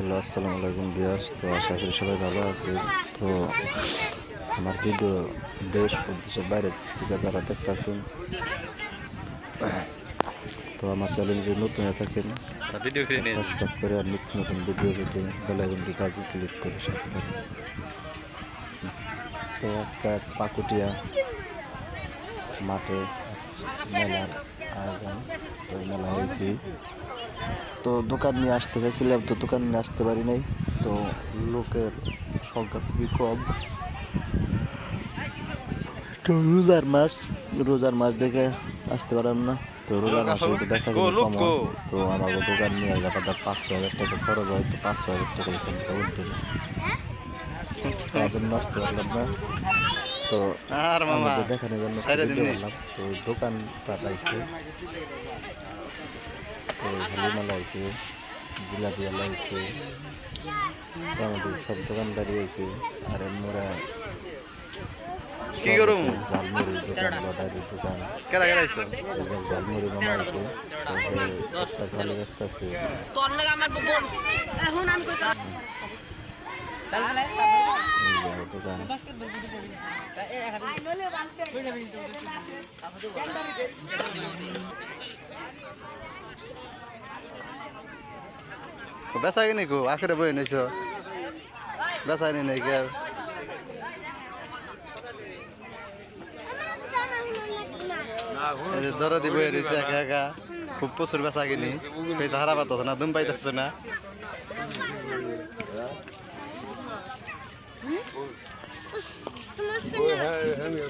Hello আসসালামু আলাইকুম বিয়ার্স তো আশা করি সবাই ভালো আছে তো আমার ভিডিও দেশ ও দেশের বাইরে থেকে যারা দেখতেছেন তো আমার চ্যানেল যদি নতুন হয়ে থাকেন সাবস্ক্রাইব করে আর নিত্য নতুন ভিডিও পেতে বেলাইকনটি বাজি ক্লিক করে সাথে থাকুন। তো আজকে পাকুটিয়া মাঠে মেলার আয়োজন তো মেলা হয়েছি। তো দোকান নিয়ে আসতে চাইছিলাম তো দোকান নিয়ে আসতে পারি নাই। তো লোকের সংখ্যা খুবই কম। তো রোজার মাস রোজার মাস দেখে আসতে পারলাম না। তো রোজার মাসে একটু বেচা কিনে কম হয়। তো আমার দোকান নিয়ে ব্যাপারটা পাঁচশো হাজার টাকা খরচ হয় তো পাঁচশো হাজার টাকা উঠবে না তার জন্য আসতে পারলাম না। তো আর মামা আমাদের দেখানোর জন্য। করলাম তো দোকান পাঠাইছে তো হালিমালা আইছে জিলাপি আলা আইছে তো আমাদের সব দোকানদারি আইছে আর মোরা কি করুম? ঝালমুড়ি দোকান লটারির দোকান। কেরা কেরা আইছো? এবার ঝালমুড়ি বানাইছে তো ভালো ব্যস্ত আছে তোর লাগে আমার বোন এখন আমি এই দোকান। বেচা কিনি কো আখরে বই নিছ বেচা নি নাই কে দরদি বই রয়েছে একা একা। খুব প্রচুর বেচা কিনি। পয়সা হারা পারতেছে না দুম পাইতেছে না। হ্যাঁ